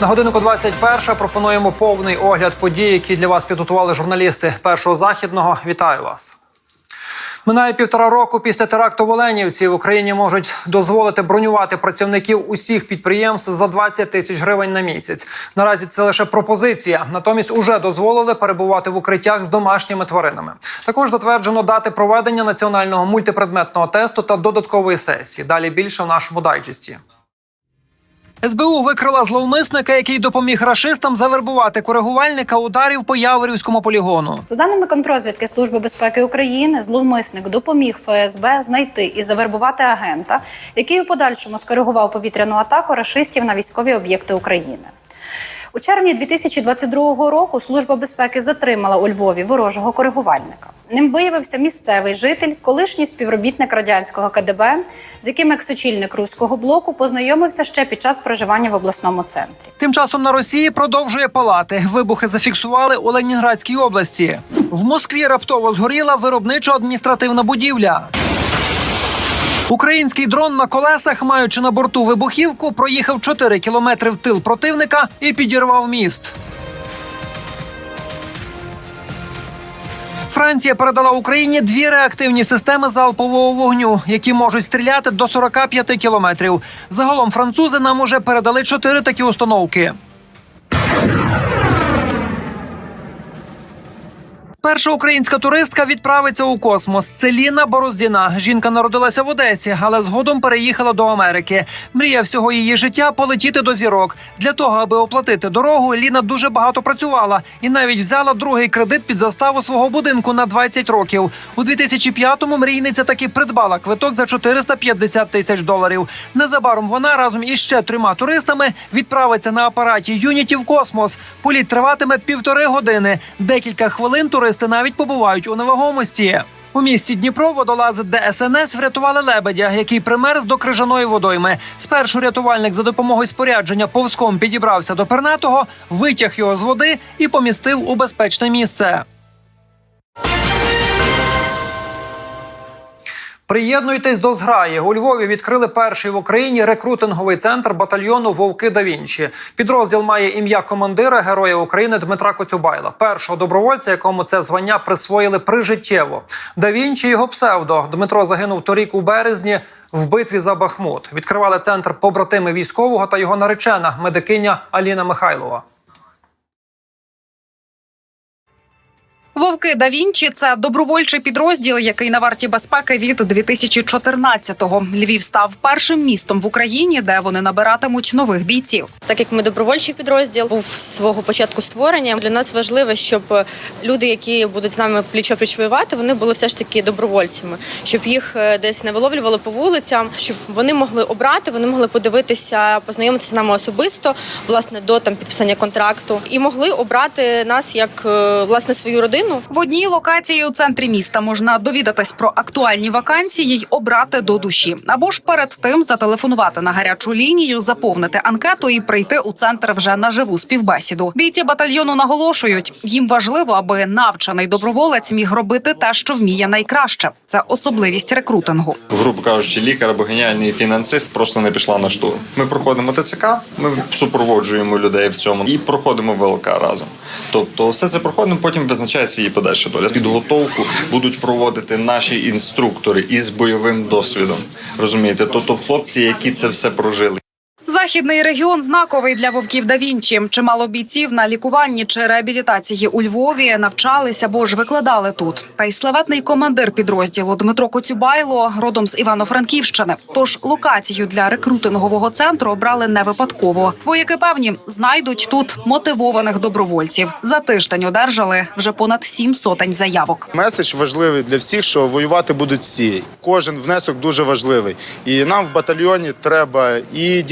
На годинку 21 пропонуємо повний огляд подій, які для вас підготували журналісти першого західного. Вітаю вас. Минає півтора року після теракту в Оленівці в Україні можуть дозволити бронювати працівників усіх підприємств за 20 тисяч гривень на місяць. Наразі це лише пропозиція. Натомість уже дозволили перебувати в укриттях з домашніми тваринами. Також затверджено дати проведення національного мультипредметного тесту та додаткової сесії. Далі більше в нашому дайджесті. СБУ викрила зловмисника, який допоміг рашистам завербувати коригувальника ударів по Яворівському полігону. За даними контрозвідки Служби безпеки України, зловмисник допоміг ФСБ знайти і завербувати агента, який у подальшому скоригував повітряну атаку рашистів на військові об'єкти України. У червні 2022 року Служба безпеки затримала у Львові ворожого коригувальника. Ним виявився місцевий житель, колишній співробітник радянського КДБ, з яким екс-очільник руського блоку познайомився ще під час проживання в обласному центрі. Тим часом на Росії продовжує палати. Вибухи зафіксували у Ленінградській області. В Москві раптово згоріла виробничо-адміністративна будівля. Український дрон на колесах, маючи на борту вибухівку, проїхав 4 кілометри в тил противника і підірвав міст. Франція передала Україні дві реактивні системи залпового вогню, які можуть стріляти до 45 кілометрів. Загалом французи нам уже передали чотири такі установки. Перша українська туристка відправиться у космос. Це Ліна Бороздіна. Жінка народилася в Одесі, але згодом переїхала до Америки. Мрія всього її життя полетіти до зірок. Для того, аби оплатити дорогу, Ліна дуже багато працювала і навіть взяла другий кредит під заставу свого будинку на 20 років. У 2005-му мрійниця таки придбала квиток за 450 тисяч доларів. Незабаром вона разом із ще трьома туристами відправиться на апараті Юніті в космос. Політ триватиме півтори години. Декілька хвилин туристи навіть побувають у невагомості. У місті Дніпро водолази ДСНС врятували лебедя, який примерз до крижаної водойми. Спершу рятувальник за допомогою спорядження повзком підібрався до пернатого, витяг його з води і помістив у безпечне місце. Приєднуйтесь до зграї. У Львові відкрили перший в Україні рекрутинговий центр батальйону Вовки да Вінчі. Підрозділ має ім'я командира Героя України Дмитра Коцюбайла, першого добровольця, якому це звання присвоїли прижиттєво. Да Вінчі його псевдо. Дмитро загинув торік у березні в битві за Бахмут. Відкривали центр побратими військового та його наречена медикиня Аліна Михайлова. Вовки да Вінчі це добровольчий підрозділ, який на варті безпеки від 2014-го. Львів став першим містом в Україні, де вони набиратимуть нових бійців. Так як ми добровольчий підрозділ був свого початку створення. Для нас важливо, щоб люди, які будуть з нами пліч-опліч воювати, вони були все ж таки добровольцями, щоб їх е, десь не виловлювали по вулицям, щоб вони могли обрати, вони могли подивитися, познайомитися з нами особисто, власне, до там підписання контракту, і могли обрати нас як е, власне свою родину. В одній локації у центрі міста можна довідатись про актуальні вакансії й обрати до душі, або ж перед тим зателефонувати на гарячу лінію, заповнити анкету і прийти у центр вже на живу співбесіду. Бійці батальйону наголошують, їм важливо, аби навчений доброволець міг робити те, що вміє найкраще. Це особливість рекрутингу. грубо кажучи, лікар або геніальний фінансист просто не пішла на штурм. Ми проходимо ТЦК, ми супроводжуємо людей в цьому і проходимо ВЛК разом. Тобто, все це проходимо, потім визначається її подальша доля. Підготовку будуть проводити наші інструктори із бойовим досвідом. Розумієте, тобто хлопці, які це все прожили. Західний регіон знаковий для вовків да Вінчі. Чимало бійців на лікуванні чи реабілітації у Львові навчалися або ж викладали тут. Та й славетний командир підрозділу Дмитро Коцюбайло родом з Івано-Франківщини. Тож локацію для рекрутингового центру обрали не випадково. Вояки певні знайдуть тут мотивованих добровольців. За тиждень одержали вже понад сім сотень заявок. Меседж важливий для всіх, що воювати будуть всі. Кожен внесок дуже важливий. І нам в батальйоні треба і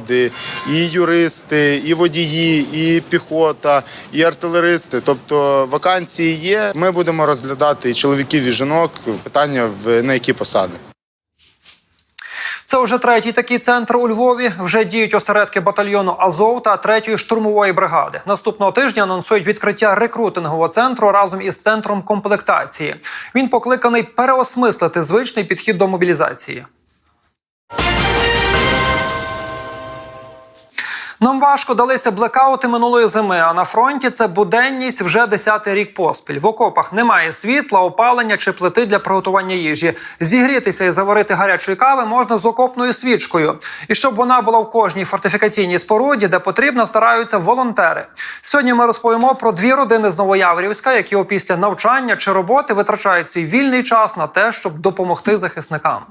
діловоди, і юристи, і водії, і піхота, і артилеристи. Тобто вакансії є. Ми будемо розглядати і чоловіків і жінок питання в на які посади. Це вже третій такий центр у Львові. Вже діють осередки батальйону Азов та третьої штурмової бригади. Наступного тижня анонсують відкриття рекрутингового центру разом із центром комплектації. Він покликаний переосмислити звичний підхід до мобілізації. Нам важко далися блекаути минулої зими. А на фронті це буденність вже десятий рік поспіль. В окопах немає світла, опалення чи плити для приготування їжі. Зігрітися і заварити гарячої кави можна з окопною свічкою. І щоб вона була в кожній фортифікаційній споруді, де потрібно, стараються волонтери. Сьогодні ми розповімо про дві родини з Новояврівська, які опісля навчання чи роботи витрачають свій вільний час на те, щоб допомогти захисникам.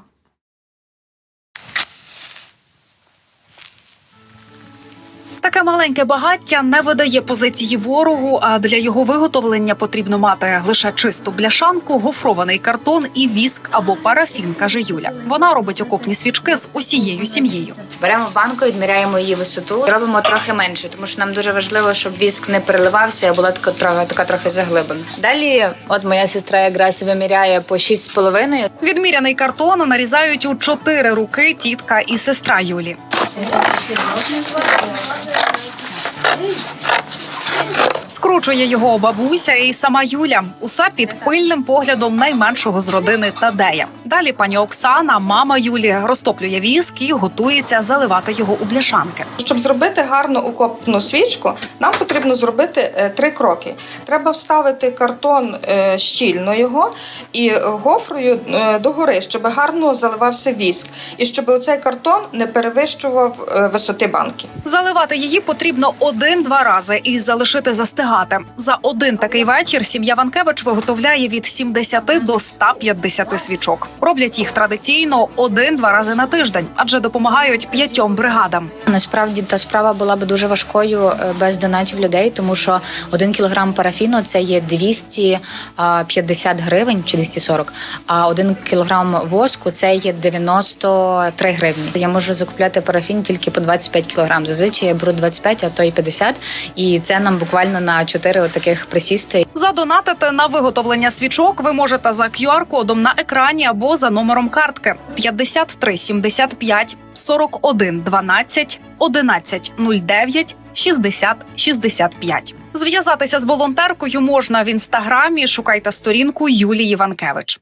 Таке маленьке багаття не видає позиції ворогу. А для його виготовлення потрібно мати лише чисту бляшанку, гофрований картон і віск або парафін, каже Юля. Вона робить окопні свічки з усією сім'єю. Беремо банку, відміряємо її висоту, робимо трохи менше, тому що нам дуже важливо, щоб віск не переливався, а була така трохи така трохи заглиблена. Далі, от моя сестра якраз виміряє по 6,5. Відміряний картон нарізають у чотири руки тітка і сестра Юлі. え、そしてマーケティングワークの考え方について。Скручує його бабуся і сама Юля. Усе під пильним поглядом найменшого з родини Тадея. Далі пані Оксана, мама Юлі, розтоплює віск і готується заливати його у бляшанки. Щоб зробити гарну окопну свічку, нам потрібно зробити е, три кроки. Треба вставити картон е, щільно його і гофрою е, догори, щоб гарно заливався віск, і щоб оцей картон не перевищував висоти банки. Заливати її потрібно один-два рази і залишити застигати. За один такий вечір сім'я Ванкевич виготовляє від 70 до 150 свічок. Роблять їх традиційно один-два рази на тиждень, адже допомагають п'ятьом бригадам. Насправді та справа була б дуже важкою е, без донатів людей, тому що один кілограм парафіну це є 250 гривень чи 240, а один кілограм воску це є 93 гривні. Я можу закупляти парафін тільки по 25 кілограм. Зазвичай я беру 25, а то і 50, і це нам буквально на 4 таких присісти. Задонатити на виготовлення свічок ви можете за QR-кодом на екрані або за номером картки 53 75 41 12 11 09 60 65. Зв'язатися з волонтеркою можна в інстаграмі. Шукайте сторінку Юлії Ванкевич.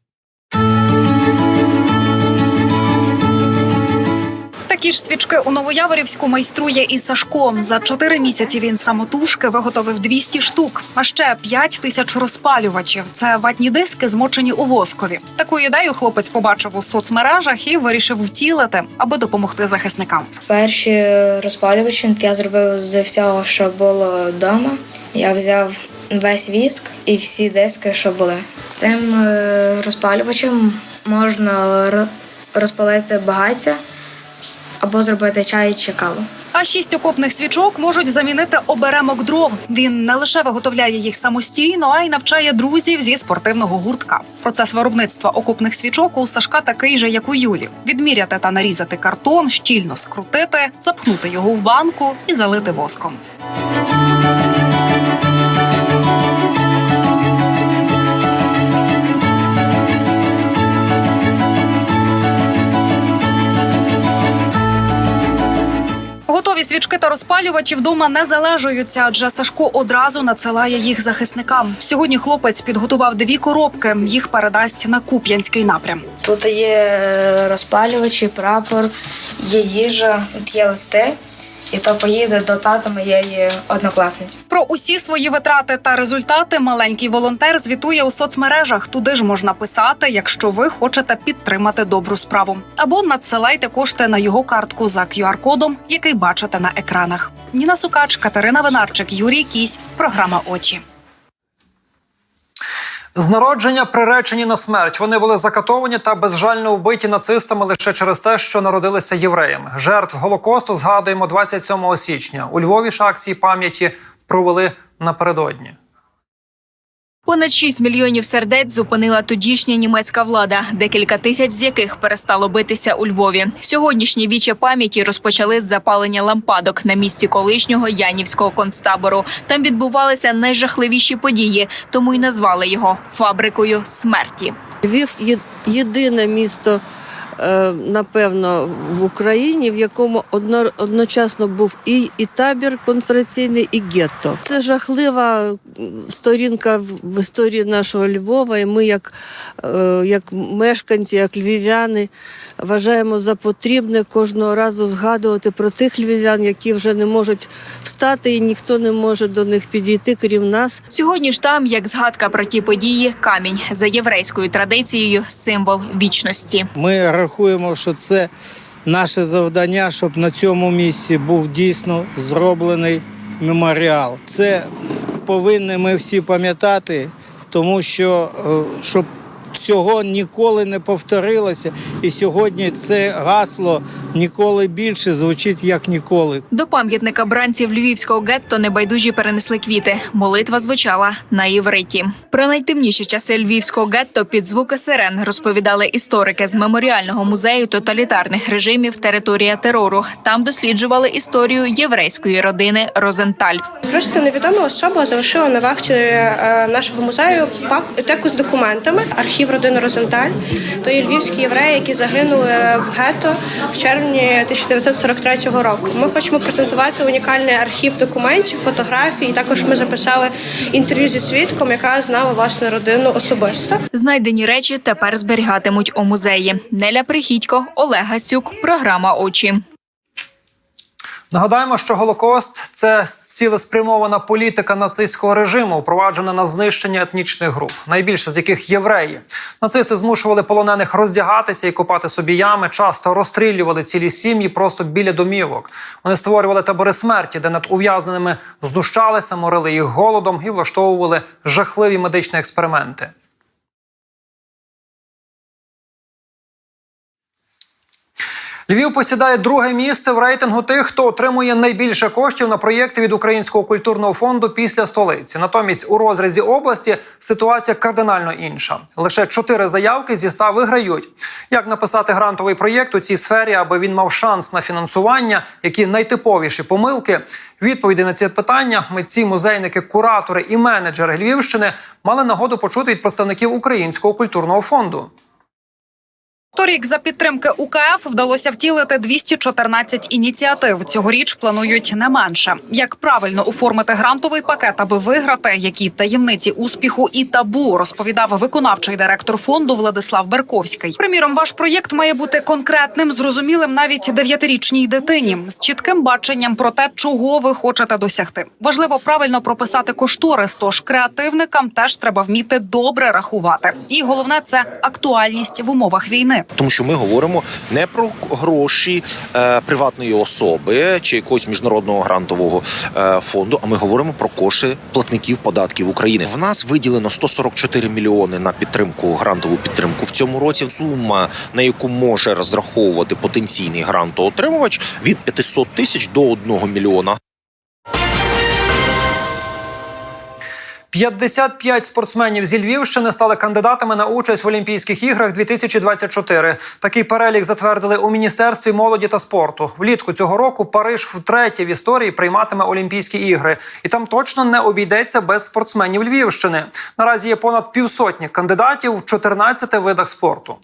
Такі ж свічки у Новояворівську майструє і Сашко. За чотири місяці він самотужки виготовив 200 штук, а ще 5 тисяч розпалювачів. Це ватні диски, змочені у воскові. Таку ідею хлопець побачив у соцмережах і вирішив втілити, аби допомогти захисникам. Перші розпалювачі я зробив з всього, що було вдома. Я взяв весь віск і всі диски, що були. Цим е, розпалювачем можна розпалити багаття або зробити чай чи каву. А шість окопних свічок можуть замінити оберемок дров. Він не лише виготовляє їх самостійно, а й навчає друзів зі спортивного гуртка. Процес виробництва окопних свічок у Сашка такий же, як у Юлі: відміряти та нарізати картон, щільно скрутити, запхнути його в банку і залити воском. Свічки та розпалювачі вдома не залежуються, адже Сашко одразу надсилає їх захисникам. Сьогодні хлопець підготував дві коробки. Їх передасть на Куп'янський напрям. Тут є е, розпалювачі, прапор, є їжа, от є листи, і то поїде до тата моєї однокласниці. Про усі свої витрати та результати маленький волонтер звітує у соцмережах. Туди ж можна писати, якщо ви хочете підтримати добру справу. Або надсилайте кошти на його картку за QR-кодом, який бачите на екранах. Ніна Сукач, Катерина Винарчик, Юрій Кісь. Програма Очі. З народження приречені на смерть. Вони були закатовані та безжально вбиті нацистами лише через те, що народилися євреями. Жертв голокосту згадуємо 27 січня. У Львові ж акції пам'яті провели напередодні. Понад 6 мільйонів сердець зупинила тодішня німецька влада, декілька тисяч з яких перестало битися у Львові. Сьогоднішні віче пам'яті розпочали з запалення лампадок на місці колишнього Янівського концтабору. Там відбувалися найжахливіші події, тому й назвали його фабрикою смерті. Львів єдине місто напевно, в Україні, в якому одно, одночасно був і, і табір концентраційний, і гетто. Це жахлива сторінка в, в історії нашого Львова. І ми, як, е, як мешканці, як львів'яни, вважаємо за потрібне кожного разу згадувати про тих львів'ян, які вже не можуть встати, і ніхто не може до них підійти, крім нас. Сьогодні ж там, як згадка про ті події, камінь за єврейською традицією символ вічності. Ми рахуємо, що це наше завдання, щоб на цьому місці був дійсно зроблений меморіал. Це повинні ми всі пам'ятати, тому що е, щоб цього ніколи не повторилося. І сьогодні це гасло ніколи більше звучить як ніколи. До пам'ятника бранців львівського гетто небайдужі перенесли квіти. Молитва звучала на євриті. Про найтемніші часи львівського гетто під звуки сирен розповідали історики з меморіального музею тоталітарних режимів Територія терору. Там досліджували історію єврейської родини Розенталь. Просто невідома особа залишила на вахті е, нашого музею папку з документами. Архів родини Розенталь. То є львівські євреї, які загинули в гетто в червні 1943 року. Ми хочемо презентувати унікальний архів документів, фотографій. Також ми записали інтерв'ю зі свідком, яка знала власне родину особисто. Знайдені речі тепер зберігатимуть у музеї. Неля Прихідько, Олег Гасюк, програма Очі. Нагадаємо, що Голокост це цілеспрямована політика нацистського режиму, впроваджена на знищення етнічних груп, найбільше з яких євреї. Нацисти змушували полонених роздягатися і копати собі ями, часто розстрілювали цілі сім'ї просто біля домівок. Вони створювали табори смерті, де над ув'язненими знущалися, морили їх голодом і влаштовували жахливі медичні експерименти. Львів посідає друге місце в рейтингу тих, хто отримує найбільше коштів на проєкти від Українського культурного фонду після столиці. Натомість у розрізі області ситуація кардинально інша. Лише чотири заявки зі ста виграють. Як написати грантовий проєкт у цій сфері, аби він мав шанс на фінансування? Які найтиповіші помилки? Відповіді на ці питання митці, музейники, куратори і менеджери Львівщини мали нагоду почути від представників Українського культурного фонду. Торік за підтримки УКФ вдалося втілити 214 ініціатив. Цьогоріч планують не менше. Як правильно оформити грантовий пакет, аби виграти, які таємниці успіху і табу розповідав виконавчий директор фонду Владислав Берковський. Приміром, ваш проєкт має бути конкретним, зрозумілим навіть дев'ятирічній дитині з чітким баченням про те, чого ви хочете досягти. Важливо правильно прописати кошторис. Тож креативникам теж треба вміти добре рахувати. І головне це актуальність в умовах війни. Тому що ми говоримо не про гроші е, приватної особи чи якогось міжнародного грантового е, фонду, а ми говоримо про кошти платників податків України. В нас виділено 144 мільйони на підтримку, грантову підтримку в цьому році. Сума на яку може розраховувати потенційний грантоотримувач від 500 тисяч до 1 мільйона. 55 спортсменів зі Львівщини стали кандидатами на участь в Олімпійських іграх 2024. Такий перелік затвердили у міністерстві молоді та спорту. Влітку цього року Париж втретє в історії прийматиме Олімпійські ігри, і там точно не обійдеться без спортсменів Львівщини. Наразі є понад півсотні кандидатів в 14 видах спорту.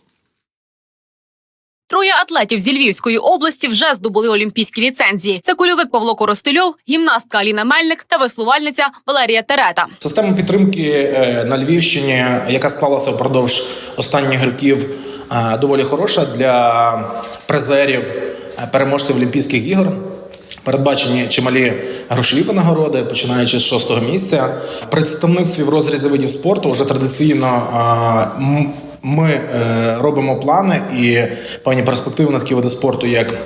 Троє атлетів зі Львівської області вже здобули олімпійські ліцензії. Це кульовик Павло Коростельов, гімнастка Аліна Мельник та веслувальниця Валерія Терета. Система підтримки е, на Львівщині, яка склалася впродовж останніх років, е, доволі хороша для призерів, е, переможців Олімпійських ігор. Передбачені чималі грошові нагороди, починаючи з шостого місця. В представництві в розрізі видів спорту вже традиційно ми е, робимо плани і певні перспективи на такі види спорту, як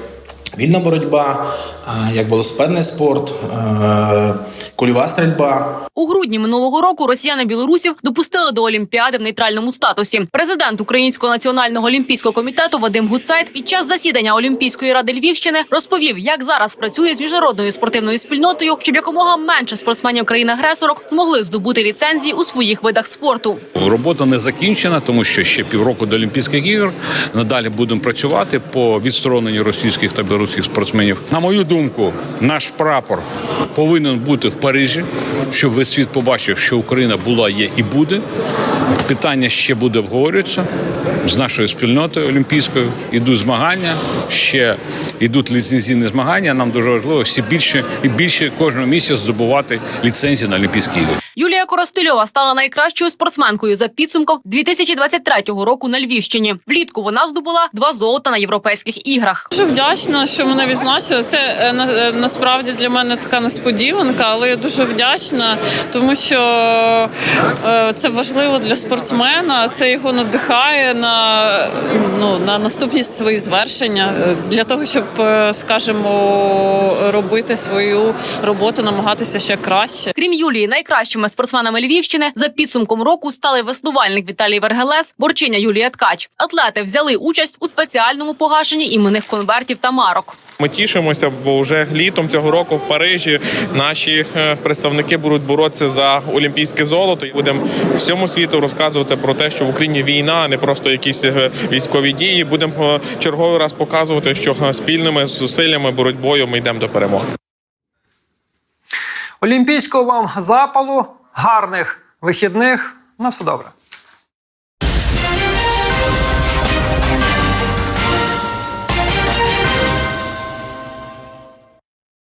вільна боротьба, як велосипедний спорт, е, кульова стрільба. У грудні минулого року росіяни білорусів допустили до Олімпіади в нейтральному статусі. Президент Українського національного олімпійського комітету Вадим Гуцайт під час засідання Олімпійської ради Львівщини розповів, як зараз працює з міжнародною спортивною спільнотою, щоб якомога менше спортсменів країн-агресорок змогли здобути ліцензії у своїх видах спорту. Робота не закінчена, тому що ще півроку до Олімпійських ігор. Надалі будемо працювати по відстороненню російських та білоруських спортсменів. На мою думку, наш прапор повинен бути в Парижі, щоб весь світ побачив, що Україна була, є і буде. Питання ще буде обговорюватися з нашою спільнотою олімпійською. Ідуть змагання, ще йдуть ліцензійні змагання. Нам дуже важливо всі більше і більше кожного місяця здобувати ліцензію на Олімпійські ігри. Юлія Коростильова стала найкращою спортсменкою за підсумком 2023 року на Львівщині. Влітку вона здобула два золота на європейських іграх. Дуже вдячна, що мене відзначили. Це е, на- е, насправді для мене така несподіванка, але я дуже вдячна, тому що е, це важливо для спортсмена. Це його надихає на, ну, на наступні свої звершення для того, щоб, скажімо, робити свою роботу, намагатися ще краще. Крім Юлії, найкращими спортсменами Львівщини за підсумком року стали веслувальник Віталій Вергелес, борчиня Юлія Ткач. Атлети взяли участь у спеціальному погашенні іменних конвертів та марок. Ми тішимося, бо вже літом цього року в Парижі наші е, представники будуть боротися за олімпійське золото і будемо всьому світу розказувати про те, що в Україні війна, а не просто якісь е, військові дії. Будемо е, черговий раз показувати, що спільними зусиллями боротьбою ми йдемо до перемоги. Олімпійського вам запалу, гарних вихідних. На все добре.